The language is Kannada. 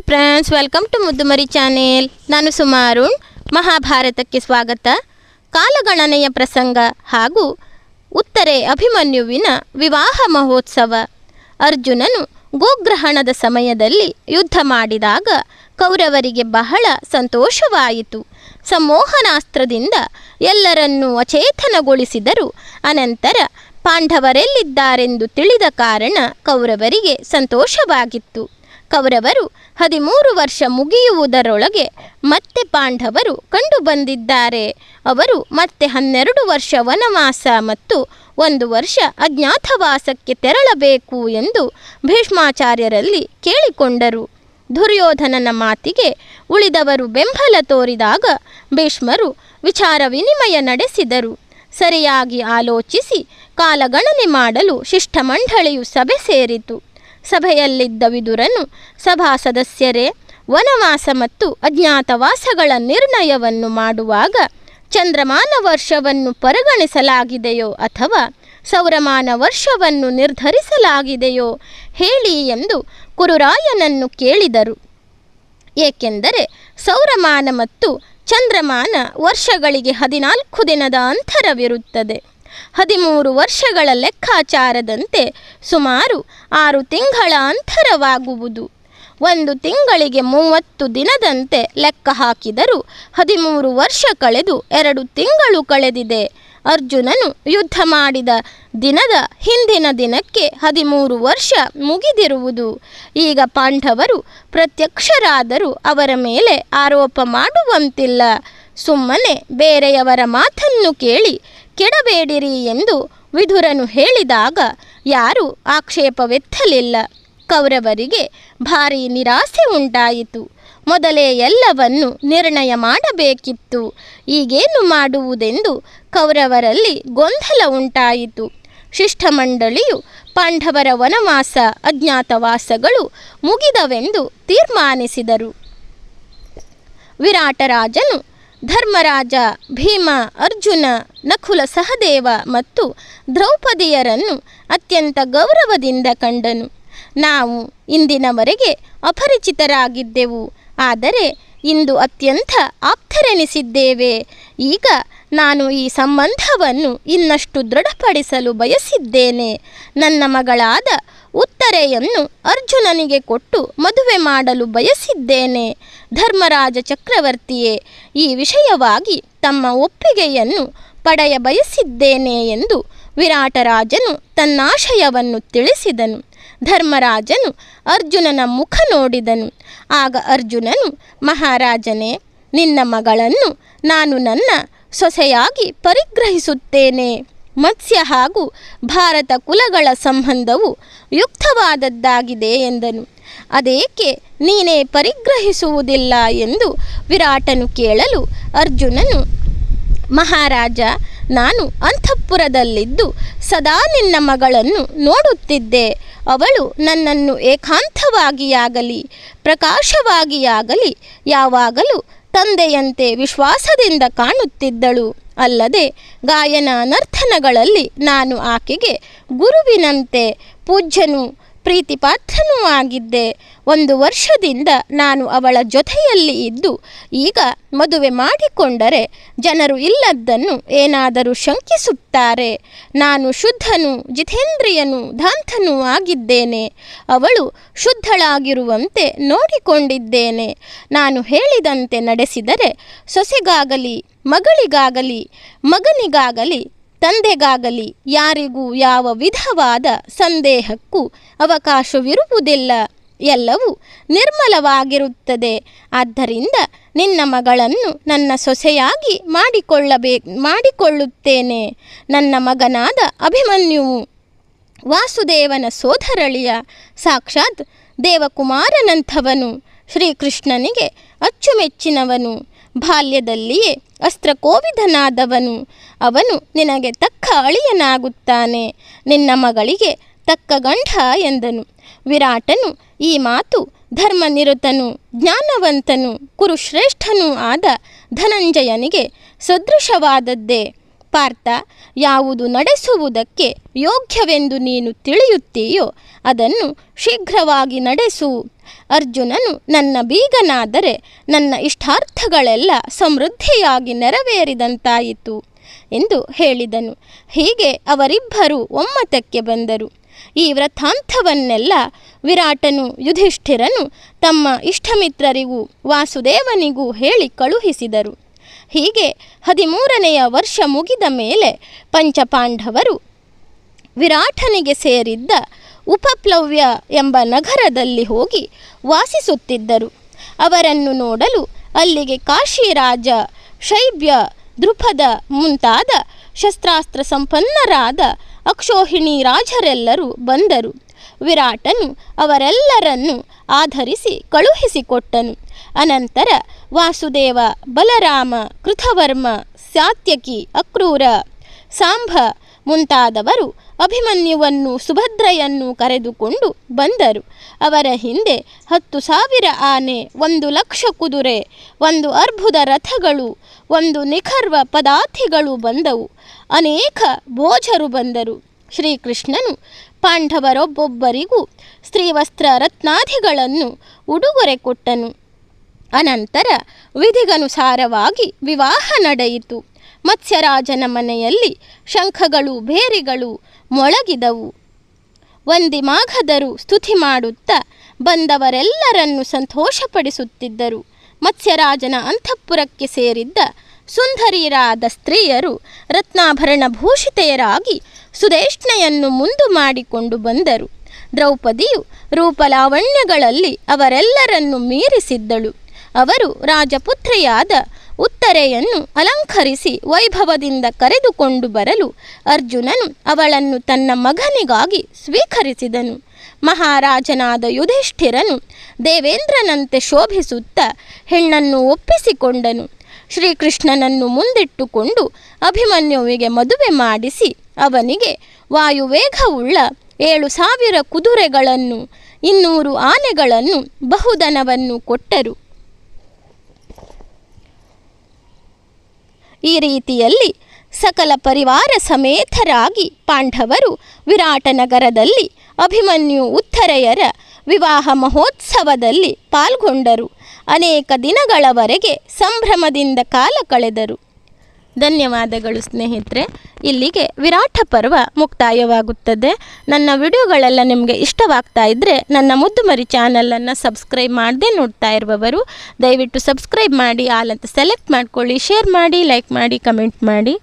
Hi friends welcome to Muddumari channel ನಾನು ಸುಮಾರುಣ್ ಮಹಾಭಾರತಕ್ಕೆ ಸ್ವಾಗತ. ಕಾಲಗಣನೆಯ ಪ್ರಸಂಗ ಹಾಗೂ ಉತ್ತರೆ ಅಭಿಮನ್ಯುವಿನ ವಿವಾಹ ಮಹೋತ್ಸವ. ಅರ್ಜುನನು ಗೋಗ್ರಹಣದ ಸಮಯದಲ್ಲಿ ಯುದ್ಧ ಮಾಡಿದಾಗ ಕೌರವರಿಗೆ ಬಹಳ ಸಂತೋಷವಾಯಿತು. ಸಂಮೋಹನಾಸ್ತ್ರದಿಂದ ಎಲ್ಲರನ್ನೂ ಅಚೇತನಗೊಳಿಸಿದರು. ಅನಂತರ ಪಾಂಡವರೆಲ್ಲಿದ್ದಾರೆಂದು ತಿಳಿದ ಕಾರಣ ಕೌರವರಿಗೆ ಸಂತೋಷವಾಗಿತ್ತು. ಕೌರವರು ಹದಿಮೂರು ವರ್ಷ ಮುಗಿಯುವುದರೊಳಗೆ ಮತ್ತೆ ಪಾಂಡವರು ಕಂಡುಬಂದಿದ್ದಾರೆ. ಅವರು ಮತ್ತೆ ಹನ್ನೆರಡು ವರ್ಷ ವನವಾಸ ಮತ್ತು ಒಂದು ವರ್ಷ ಅಜ್ಞಾತವಾಸಕ್ಕೆ ತೆರಳಬೇಕು ಎಂದು ಭೀಷ್ಮಾಚಾರ್ಯರಲ್ಲಿ ಕೇಳಿಕೊಂಡರು. ದುರ್ಯೋಧನನ ಮಾತಿಗೆ ಉಳಿದವರು ಬೆಂಬಲ ತೋರಿದಾಗ ಭೀಷ್ಮರು ವಿಚಾರ ವಿನಿಮಯ ನಡೆಸಿದರು. ಸರಿಯಾಗಿ ಆಲೋಚಿಸಿ ಕಾಲಗಣನೆ ಮಾಡಲು ಶಿಷ್ಟಮಂಡಳಿಯು ಸಭೆ ಸೇರಿತು. ಸಭೆಯಲ್ಲಿದ್ದ ವಿದುರನು ಸಭಾ ಸದಸ್ಯರೇ ವನವಾಸ ಮತ್ತು ಅಜ್ಞಾತವಾಸಗಳ ನಿರ್ಣಯವನ್ನು ಮಾಡುವಾಗ ಚಂದ್ರಮಾನ ವರ್ಷವನ್ನು ಪರಿಗಣಿಸಲಾಗಿದೆಯೋ ಅಥವಾ ಸೌರಮಾನ ವರ್ಷವನ್ನು ನಿರ್ಧರಿಸಲಾಗಿದೆಯೋ ಹೇಳಿ ಎಂದು ಕುರುರಾಯನನ್ನು ಕೇಳಿದರು. ಏಕೆಂದರೆ ಸೌರಮಾನ ಮತ್ತು ಚಂದ್ರಮಾನ ವರ್ಷಗಳಿಗೆ ಹದಿನಾಲ್ಕು ದಿನದ ಅಂತರವಿರುತ್ತದೆ. ಹದಿಮೂರು ವರ್ಷಗಳ ಲೆಕ್ಕಾಚಾರದಂತೆ ಸುಮಾರು ಆರು ತಿಂಗಳ ಅಂತರವಾಗುವುದು. ಒಂದು ತಿಂಗಳಿಗೆ ಮೂವತ್ತು ದಿನದಂತೆ ಲೆಕ್ಕ ಹಾಕಿದರೂ ಹದಿಮೂರು ವರ್ಷ ಕಳೆದು ಎರಡು ತಿಂಗಳು ಕಳೆದಿದೆ. ಅರ್ಜುನನು ಯುದ್ಧ ಮಾಡಿದ ದಿನದ ಹಿಂದಿನ ದಿನಕ್ಕೆ ಹದಿಮೂರು ವರ್ಷ ಮುಗಿದಿರುವುದು. ಈಗ ಪಾಂಡವರು ಪ್ರತ್ಯಕ್ಷರಾದರೂ ಅವರ ಮೇಲೆ ಆರೋಪ ಮಾಡುವಂತಿಲ್ಲ. ಸುಮ್ಮನೆ ಬೇರೆಯವರ ಮಾತನ್ನು ಕೇಳಿ ಕೆಡಬೇಡಿರಿ ಎಂದು ವಿಧುರನು ಹೇಳಿದಾಗ ಯಾರೂ ಆಕ್ಷೇಪವೆತ್ತಲಿಲ್ಲ. ಕೌರವರಿಗೆ ಭಾರಿ ನಿರಾಸೆ ಉಂಟಾಯಿತು. ಮೊದಲೇ ಎಲ್ಲವನ್ನು ನಿರ್ಣಯ ಮಾಡಬೇಕಿತ್ತು. ಈಗೇನು ಮಾಡುವುದೆಂದು ಕೌರವರಲ್ಲಿ ಗೊಂದಲ ಉಂಟಾಯಿತು. ಶಿಷ್ಟಮಂಡಳಿಯು ಪಾಂಡವರ ವನವಾಸ ಅಜ್ಞಾತವಾಸಗಳು ಮುಗಿದವೆಂದು ತೀರ್ಮಾನಿಸಿದರು. ವಿರಾಟರಾಜನು ಧರ್ಮರಾಜ, ಭೀಮ, ಅರ್ಜುನ, ನಕುಲ ಸಹದೇವ ಮತ್ತು ದ್ರೌಪದಿಯರನ್ನು ಅತ್ಯಂತ ಗೌರವದಿಂದ ಕಂಡನು. ನಾವು ಇಂದಿನವರೆಗೆ ಅಪರಿಚಿತರಾಗಿದ್ದೆವು. ಆದರೆ ಇಂದು ಅತ್ಯಂತ ಆಪ್ತರೆನಿಸಿದ್ದೇವೆ. ಈಗ ನಾನು ಈ ಸಂಬಂಧವನ್ನು ಇನ್ನಷ್ಟು ದೃಢಪಡಿಸಲು ಬಯಸಿದ್ದೇನೆ. ನನ್ನ ಮಗಳಾದ ಉತ್ತರೆಯನ್ನು ಅರ್ಜುನನಿಗೆ ಕೊಟ್ಟು ಮದುವೆ ಮಾಡಲು ಬಯಸಿದ್ದೇನೆ. ಧರ್ಮರಾಜ ಚಕ್ರವರ್ತಿಯೇ, ಈ ವಿಷಯವಾಗಿ ತಮ್ಮ ಒಪ್ಪಿಗೆಯನ್ನು ಪಡೆಯ ಬಯಸಿದ್ದೇನೆ ಎಂದು ವಿರಾಟರಾಜನು ತನ್ನಾಶಯವನ್ನು ತಿಳಿಸಿದನು. ಧರ್ಮರಾಜನು ಅರ್ಜುನನ ಮುಖ ನೋಡಿದನು. ಆಗ ಅರ್ಜುನನು, ಮಹಾರಾಜನೇ, ನಿನ್ನ ಮಗಳನ್ನು ನಾನು ನನ್ನ ಸೊಸೆಯಾಗಿ ಪರಿಗ್ರಹಿಸುತ್ತೇನೆ. ಮತ್ಸ್ಯ ಹಾಗೂ ಭಾರತ ಕುಲಗಳ ಸಂಬಂಧವು ಯುಕ್ತವಾದದ್ದಾಗಿದೆ ಎಂದನು. ಅದೇಕೆ ನೀನೇ ಪರಿಗ್ರಹಿಸುವುದಿಲ್ಲ ಎಂದು ವಿರಾಟನು ಕೇಳಲು ಅರ್ಜುನನು, ಮಹಾರಾಜ, ನಾನು ಅಂತಃಪುರದಲ್ಲಿದ್ದು ಸದಾ ನಿನ್ನ ಮಗಳನ್ನು ನೋಡುತ್ತಿದ್ದೆ. ಅವಳು ನನ್ನನ್ನು ಏಕಾಂತವಾಗಿಯಾಗಲಿ, ಪ್ರಕಾಶವಾಗಿಯಾಗಲಿ, ಯಾವಾಗಲೂ ತಂದೆಯಂತೆ ವಿಶ್ವಾಸದಿಂದ ಕಾಣುತ್ತಿದ್ದಳು. ಅಲ್ಲದೆ ಗಾಯನ ನರ್ತನಗಳಲ್ಲಿ ನಾನು ಆಕೆಗೆ ಗುರುವಿನಂತೆ ಪೂಜ್ಯನು ಪ್ರೀತಿಪಾತ್ರನೂ ಆಗಿದ್ದೆ. ಒಂದು ವರ್ಷದಿಂದ ನಾನು ಅವಳ ಜೊತೆಯಲ್ಲಿ ಇದ್ದು, ಈಗ ಮದುವೆ ಮಾಡಿಕೊಂಡರೆ ಜನರು ಇಲ್ಲದ್ದನ್ನು ಏನಾದರೂ ಶಂಕಿಸುತ್ತಾರೆ. ನಾನು ಶುದ್ಧನು, ಜಿತೇಂದ್ರಿಯನು ದಾಂತನೂ ಆಗಿದ್ದೇನೆ. ಅವಳು ಶುದ್ಧಳಾಗಿರುವಂತೆ ನೋಡಿಕೊಂಡಿದ್ದೇನೆ. ನಾನು ಹೇಳಿದಂತೆ ನಡೆಸಿದರೆ ಸೊಸೆಗಾಗಲಿ, ಮಗಳಿಗಾಗಲಿ, ಮಗನಿಗಾಗಲಿ ತಂದೆಗಾಗಲಿ ಯಾರಿಗೂ ಯಾವ ವಿಧವಾದ ಸಂದೇಹಕ್ಕೂ ಅವಕಾಶವಿರುವುದಿಲ್ಲ. ಎಲ್ಲವೂ ನಿರ್ಮಲವಾಗಿರುತ್ತದೆ. ಆದ್ದರಿಂದ ನಿನ್ನ ಮಗಳನ್ನು ನನ್ನ ಸೊಸೆಯಾಗಿ ಮಾಡಿಕೊಳ್ಳಬೇ, ಮಾಡಿಕೊಳ್ಳುತ್ತೇನೆ. ನನ್ನ ಮಗನಾದ ಅಭಿಮನ್ಯುವು ವಾಸುದೇವನ ಸೋದರಳಿಯ, ಸಾಕ್ಷಾತ್ ದೇವಕುಮಾರನಂಥವನು. ಶ್ರೀಕೃಷ್ಣನಿಗೆ ಅಚ್ಚುಮೆಚ್ಚಿನವನು. ಬಾಲ್ಯದಲ್ಲಿಯೇ ಅಸ್ತ್ರಕೋವಿದನಾದವನು. ಅವನು ನಿನಗೆ ತಕ್ಕ ಅಳಿಯನಾಗುತ್ತಾನೆ. ನಿನ್ನ ಮಗಳಿಗೆ ತಕ್ಕ ಗಂಡ ಎಂದನು. ವಿರಾಟನು ಈ ಮಾತು ಧರ್ಮನಿರುತನು, ಜ್ಞಾನವಂತನು, ಕುರುಶ್ರೇಷ್ಠನೂ ಆದ ಧನಂಜಯನಿಗೆ ಸದೃಶವಾದದ್ದೇ. ಪಾರ್ಥ, ಯಾವುದು ನಡೆಸುವುದಕ್ಕೆ ಯೋಗ್ಯವೆಂದು ನೀನು ತಿಳಿಯುತ್ತೀಯೋ ಅದನ್ನು ಶೀಘ್ರವಾಗಿ ನಡೆಸು. ಅರ್ಜುನನು, ನನ್ನ ಬೀಗನಾದರೆ ನನ್ನ ಇಷ್ಟಾರ್ಥಗಳೆಲ್ಲ ಸಮೃದ್ಧಿಯಾಗಿ ನೆರವೇರಿದಂತಾಯಿತು ಎಂದು ಹೇಳಿದನು. ಹೀಗೆ ಅವರಿಬ್ಬರು ಒಮ್ಮತಕ್ಕೆ ಬಂದರು. ಈ ವ್ರತಾಂತವನ್ನೆಲ್ಲ ವಿರಾಟನು, ಯುಧಿಷ್ಠಿರನು ತಮ್ಮ ಇಷ್ಟಮಿತ್ರರಿಗೂ ವಾಸುದೇವನಿಗೂ ಹೇಳಿ ಕಳುಹಿಸಿದರು. ಹೀಗೆ ಹದಿಮೂರನೆಯ ವರ್ಷ ಮುಗಿದ ಮೇಲೆ ಪಂಚಪಾಂಡವರು ವಿರಾಟನಿಗೆ ಸೇರಿದ್ದ ಉಪಪ್ಲವ್ಯ ಎಂಬ ನಗರದಲ್ಲಿ ಹೋಗಿ ವಾಸಿಸುತ್ತಿದ್ದರು. ಅವರನ್ನು ನೋಡಲು ಅಲ್ಲಿಗೆ ಕಾಶಿರಾಜ ಶೈಬ್ಯ ದೃಪದ ಮುಂತಾದ ಶಸ್ತ್ರಾಸ್ತ್ರ ಸಂಪನ್ನರಾದ ಅಕ್ಷೋಹಿಣಿ ರಾಜರೆಲ್ಲರೂ ಬಂದರು. ವಿರಾಟನು ಅವರೆಲ್ಲರನ್ನು ಆಧರಿಸಿ ಕಳುಹಿಸಿಕೊಟ್ಟನು. ಅನಂತರ ವಾಸುದೇವ, ಬಲರಾಮ, ಕೃತವರ್ಮ ಸಾತ್ಯಕಿ ಅಕ್ರೂರ ಸಾಂಬ ಮುಂತಾದವರು ಅಭಿಮನ್ಯುವನ್ನು ಸುಭದ್ರೆಯನ್ನು ಕರೆದುಕೊಂಡು ಬಂದರು. ಅವರ ಹಿಂದೆ ಹತ್ತು ಸಾವಿರ ಆನೆ, ಒಂದು ಲಕ್ಷ ಕುದುರೆ, ಒಂದು ಅರ್ಬುದ ರಥಗಳು, ಒಂದು ನಿಖರ್ವ ಪದಾರ್ಥಿಗಳು ಬಂದವು. ಅನೇಕ ಭೋಜರು ಬಂದರು. ಶ್ರೀಕೃಷ್ಣನು ಪಾಂಡವರೊಬ್ಬೊಬ್ಬರಿಗೂ ಸ್ತ್ರೀವಸ್ತ್ರ ರತ್ನಾದಿಗಳನ್ನು ಉಡುಗೊರೆ ಕೊಟ್ಟನು. ಅನಂತರ ವಿಧಿಗನುಸಾರವಾಗಿ ವಿವಾಹ ನಡೆಯಿತು. ಮತ್ಸ್ಯರಾಜನ ಮನೆಯಲ್ಲಿ ಶಂಖಗಳು, ಭೇರಿಗಳು ಮೊಳಗಿದವು. ಒಂದಿ ಮಾಘದರು ಸ್ತುತಿ ಮಾಡುತ್ತಾ ಬಂದವರೆಲ್ಲರನ್ನು ಸಂತೋಷಪಡಿಸುತ್ತಿದ್ದರು. ಮತ್ಸ್ಯರಾಜನ ಅಂತಃಪುರಕ್ಕೆ ಸೇರಿದ್ದ ಸುಂದರಿಯರಾದ ಸ್ತ್ರೀಯರು ರತ್ನಾಭರಣ ಭೂಷಿತೆಯರಾಗಿ ಸುದೇಷ್ಣೆಯನ್ನು ಮುಂದು ಮಾಡಿಕೊಂಡು ಬಂದರು. ದ್ರೌಪದಿಯು ರೂಪಲಾವಣ್ಯಗಳಲ್ಲಿ ಅವರೆಲ್ಲರನ್ನು ಮೀರಿಸಿದ್ದಳು. ಅವರು ರಾಜಪುತ್ರಿಯಾದ ಉತ್ತರೆಯನ್ನು ಅಲಂಕರಿಸಿ ವೈಭವದಿಂದ ಕರೆದುಕೊಂಡು ಬರಲು ಅರ್ಜುನನು ಅವಳನ್ನು ತನ್ನ ಮಗನಿಗಾಗಿ ಸ್ವೀಕರಿಸಿದನು. ಮಹಾರಾಜನಾದ ಯುಧಿಷ್ಠಿರನು ದೇವೇಂದ್ರನಂತೆ ಶೋಭಿಸುತ್ತಾ ಹೆಣ್ಣನ್ನು ಒಪ್ಪಿಸಿಕೊಂಡನು. ಶ್ರೀಕೃಷ್ಣನನ್ನು ಮುಂದಿಟ್ಟುಕೊಂಡು ಅಭಿಮನ್ಯುವಿಗೆ ಮದುವೆ ಮಾಡಿಸಿ ಅವನಿಗೆ ವಾಯುವೇಗವುಳ್ಳ ಏಳು ಸಾವಿರ ಕುದುರೆಗಳನ್ನು, ಇನ್ನೂರು ಆನೆಗಳನ್ನು, ಬಹುಧನವನ್ನು ಕೊಟ್ಟರು. ಈ ರೀತಿಯಲ್ಲಿ ಸಕಲ ಪರಿವಾರ ಸಮೇತರಾಗಿ ಪಾಂಡವರು ವಿರಾಟನಗರದಲ್ಲಿ ಅಭಿಮನ್ಯು ಉತ್ತರೆಯರ ವಿವಾಹ ಮಹೋತ್ಸವದಲ್ಲಿ ಪಾಲ್ಗೊಂಡರು. ಅನೇಕ ದಿನಗಳವರೆಗೆ ಸಂಭ್ರಮದಿಂದ ಕಾಲ ಕಳೆದರು. ಧನ್ಯವಾದಗಳು ಸ್ನೇಹಿತರೆ. ಇಲ್ಲಿಗೆ ವಿರಾಟ ಪರ್ವ ಮುಕ್ತಾಯವಾಗುತ್ತದೆ. ನನ್ನ ವಿಡಿಯೋಗಳೆಲ್ಲ ನಿಮಗೆ ಇಷ್ಟವಾಗ್ತಾ ಇದ್ದರೆ ನನ್ನ ಮುದ್ದು ಮರಿ ಚಾನಲನ್ನು ಸಬ್ಸ್ಕ್ರೈಬ್ ಮಾಡದೆ ನೋಡ್ತಾ ಇರುವವರು, ದಯವಿಟ್ಟು ಸಬ್ಸ್ಕ್ರೈಬ್ ಮಾಡಿ ಆಲಂತ ಸೆಲೆಕ್ಟ್ ಮಾಡಿಕೊಳ್ಳಿ, ಶೇರ್ ಮಾಡಿ, ಲೈಕ್ ಮಾಡಿ, ಕಮೆಂಟ್ ಮಾಡಿ.